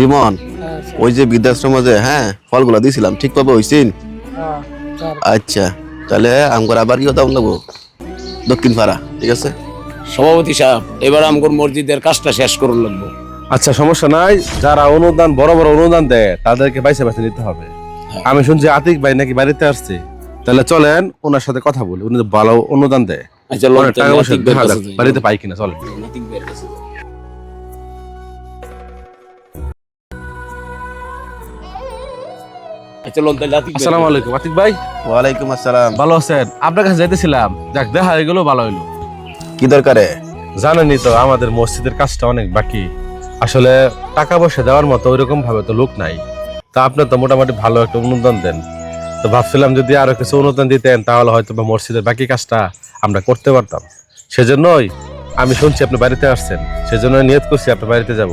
রিমন ওই যে বৃদ্ধাশ্রমে যে হ্যাঁ ফলগুলো দিয়েছিলাম ঠিকভাবে হয়েছিন আচ্ছা তাহলে আমগর আবার কি কথা বলব? দক্ষিণ পাড়া ঠিক আছে? সভাপতি সাহেব এবার আমগর মসজিদের কাজটা শেষ করুন লাগবো। আচ্ছা সমস্যা নাই যারা অনুদান বড় বড় অনুদান দেয় তাদেরকে বাইসে বাইসে নিতে হবে। আমি শুনছি আতিক ভাই নাকি বাড়িতে আসছে। তাহলে চলেন ওনার সাথে কথা বলি উনি তো ভালো অনুদান দেয়। আচ্ছা বাড়িতে পাই কিনা চলেন। আসসালামু আলাইকুম। আতিক ভাই? ওয়ালাইকুম আসসালাম। ভালো আছেন? আপনার কাছে যাইতেছিলাম। যাক দেখা হয়ে গেল ভালো হইল। কি দরকারে? জানেনই তো আমাদের মসজিদের কাজটা অনেক বাকি। আসলে টাকা পয়সা দেওয়ার মতো ওইরকম ভাবে তো লোক নাই। তা আপনি তো মোটামুটি ভালো একটা অনুদান দেন। তো ভাবছিলাম যদি আরও কিছু অনুদান দিতেন তাহলে হয়তো বা মসজিদের বাকি কাজটা আমরা করতে পারতাম। সেজন্যই আমি শুনছি আপনি বাড়িতে আসছেন। সেজন্য নিয়ত করছি আপনার বাড়িতে যাব।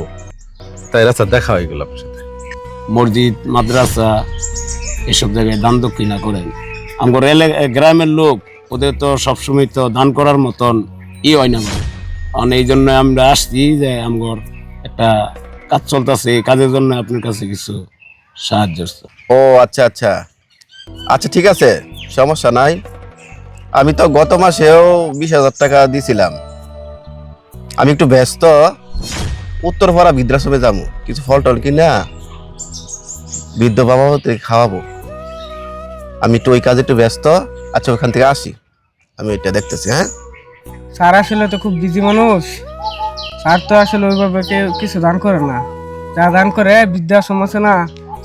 তাই রাস্তা দেখা হয়ে গেল আপনার সাথে। মসজিদ মাদ্রাসা এসব জায়গায় দান দক্ষিণা করেন। আমগর এলাকা গ্রামের লোক, ওদের তো সবসময় তো দান করার মতন ই হয় না কারণ এই জন্য আমরা আসছি যে আমগর একটা কাজ চলতেছে, এই কাজের জন্য আপনার কাছে কিছু সাহায্য ও আচ্ছা আচ্ছা। আচ্ছা ঠিক আছে, সমস্যা নাই। আমি তো গত মাসেও বিশ হাজার টাকা দিয়েছিলাম আমি একটু ব্যস্ত, উত্তরপাড়া বৃদ্ধাশ্রমে যাব, কিছু ফল টল কিনা, বৃদ্ধ বাবা খাওয়াবো। আমি একটু ওই কাজে একটু ব্যস্ত। আচ্ছা ওখান থেকে আসি। আমি এটা দেখতেছি হ্যাঁ? স্যার আসলে তো খুব বিজি মানুষ। স্যার তো আসলে ওইভাবে কেউ কিছু দান করে না। যা দান করে বৃদ্ধাশ্রম আছে না।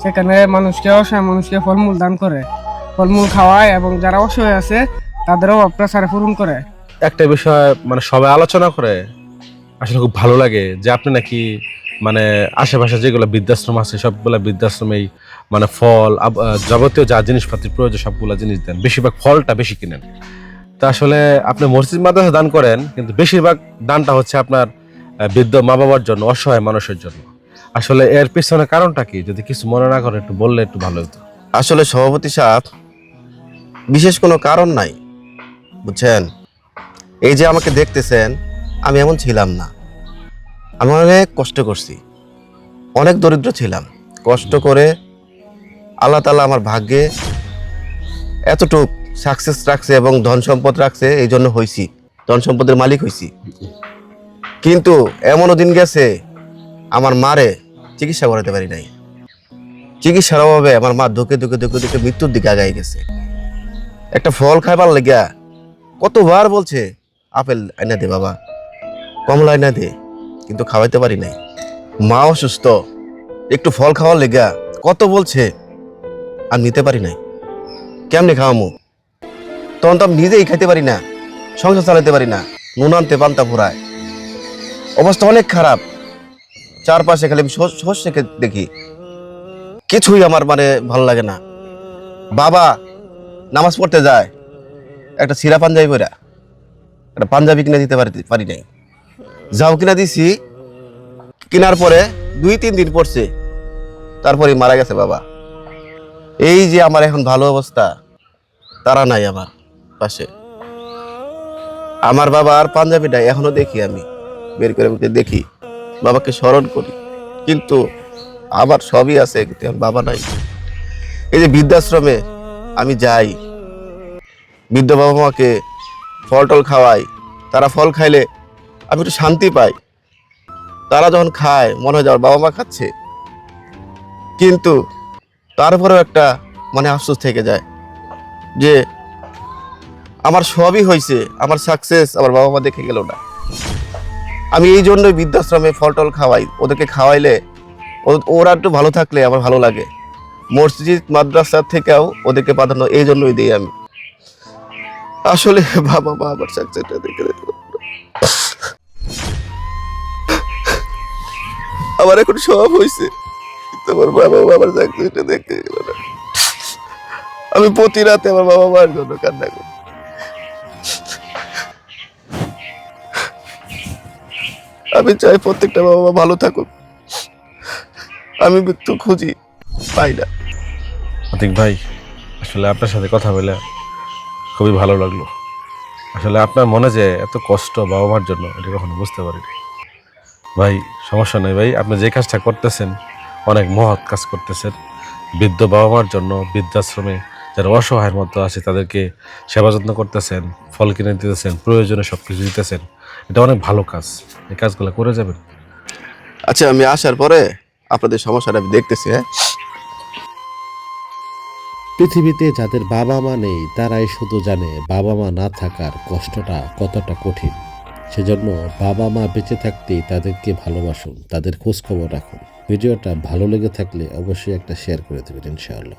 সেখানে মানুষকে অসহায় মানুষকে ফলমূল দান করে। ফলমূল খাওয়ায় এবং যারা অসহায় আছে তাদেরও অভাবটা স্যার পূরণ করে। একটা বিষয় মানে সবাই আলোচনা করে আসলে খুব ভালো লাগে যে আপনি নাকি মানে আশেপাশে যেগুলো বৃদ্ধাশ্রম আছে, সবগুলো বৃদ্ধাশ্রমেই মানে ফল যাবতীয় যা জিনিসপাতি প্রয়োজন, সবগুলা জিনিস দেন। বেশিরভাগ ফলটা বেশি কিনেন। তা আসলে আপনি মসজিদ, মাদ্রাসা দান করেন, কিন্তু বেশিরভাগ দানটা হচ্ছে আপনার বৃদ্ধ মা বাবার জন্য, অসহায় মানুষের জন্য। আসলে এর পিছনে কারণটা কি? যদি কিছু মনে না করে, একটু বললে একটু ভালো হতো। আসলে সভাপতি সাহেব, বিশেষ কোনো কারণ নাই, বুঝছেন? এই যে আমাকে দেখতেছেন, আমি এমন ছিলাম না। আমি অনেক কষ্ট করছি। অনেক দরিদ্র ছিলাম। কষ্ট করে আল্লাহ তালা আমার ভাগ্যে এতটুক সাকসেস রাখছে এবং ধন সম্পদ রাখছে, এই জন্য হয়েছি ধন সম্পদের মালিক হয়েছি কিন্তু এমনও দিন গেছে, আমার মারে চিকিৎসা করাতে পারি নাই। চিকিৎসার অভাবে আমার মা ধুকে ধুকে ধুকে ধুকে মৃত্যুর দিকে আগাই গেছে। একটা ফল খাইবার লেগা কতবার বলছে, আপেল আইনা দে বাবা, কমলা আইনা দে। কিন্তু খাওয়াইতে পারি নাই। মা অসুস্থ, একটু ফল খাওয়ার লেগা কত বলছে, আর নিতে পারি নাই। কেমনে খাওয়ামু? তখন তো আমি নিজেই খাইতে পারি না, সংসার চালাতে পারি না, নুন আনতে পান্তা ফুরায় অবস্থা অনেক খারাপ। চারপাশে খালি আমি শস্য শস্যকে দেখি। কিছুই আমার মানে ভালো লাগে না। বাবা, নামাজ পড়তে যায়, একটা সিরা পাঞ্জাবি পরা একটা পাঞ্জাবি কিনে দিতে পারি পারি নাই। যাও কিনা দিছি। কেনার পরে দুই, তিন দিন পড়ছে। তারপরে মারা গেছে বাবা। এই যে আমার এখন ভালো অবস্থা, তারা নাই আমার পাশে। আমার বাবা আর পাঞ্জাবিটা এখনও দেখি আমি। বের করে দেখি, বাবাকে স্মরণ করি। কিন্তু আমার সবই আছে, কিন্তু বাবা নাই। এই যে বৃদ্ধাশ্রমে আমি যাই। বৃদ্ধ বাবা মাকে ফল টল খাওয়াই। তারা ফল খাইলে আমি একটু শান্তি পাই। তারা যখন খায়, মনে হয় যে আমার বাবা মা খাচ্ছে। কিন্তু তারপরেও একটা মানে আফসোস থেকে যায় যে আমার সবই হয়েছে, আমার সাকসেস আমার বাবা মা দেখে গেল না। আমি এই জন্যই বৃদ্ধাশ্রমে ফল টল খাওয়াই, ওদেরকে খাওয়াইলে ওরা একটু ভালো থাকলে আমার ভালো লাগে। মসজিদ, মাদ্রাসা থেকেও ওদেরকে প্রাধান্য এই জন্যই দিই আমি। আসলে বাবা মা আমার সাকসেসটা দেখে আমার এখন সব হয়েছে আমার বাবা আমার সাকসেসটা দেখে গেল না। আমি প্রতি রাতে আমার বাবা মার জন্য কান্না করি। আমি চাই প্রত্যেকটা বাবা মা ভালো থাকুক। আমি মৃত্যু খুঁজি পাই না। আতিক ভাই, আসলে আপনার সাথে কথা বলে খুবই ভালো লাগল। আসলে আপনার মনে যে এত কষ্ট বাবা মার জন্য, এটা কখনো বুঝতে পারিনি। ভাই সমস্যা নেই ভাই। আপনি যে কাজটা করতেছেন অনেক মহৎ কাজ করতেছেন। বৃদ্ধ বাবা মার জন্য বৃদ্ধাশ্রমে যারা অসহায়ের মতো আছে তাদেরকে সেবা যত্ন করতেছেন ফল কিনে দিতেছেন প্রয়োজনে সব কিছু দিতেছেন। এটা অনেক ভালো কাজ। এই কাজগুলো করে যাবেন। আচ্ছা আমি আসার পরে আপনাদের সমস্যাটা আমি দেখতেছি হ্যাঁ? পৃথিবীতে যাদের বাবা মা নেই তারাই শুধু জানে বাবা মা না থাকার কষ্টটা কতটা কঠিন। সেজন্য বাবা মা বেঁচে থাকতেই তাদেরকে ভালোবাসুন, তাদের খোঁজখবর রাখুন। ভিডিওটা ভালো লেগে থাকলে অবশ্যই একটা শেয়ার করে দেবেন, ইনশাআল্লাহ।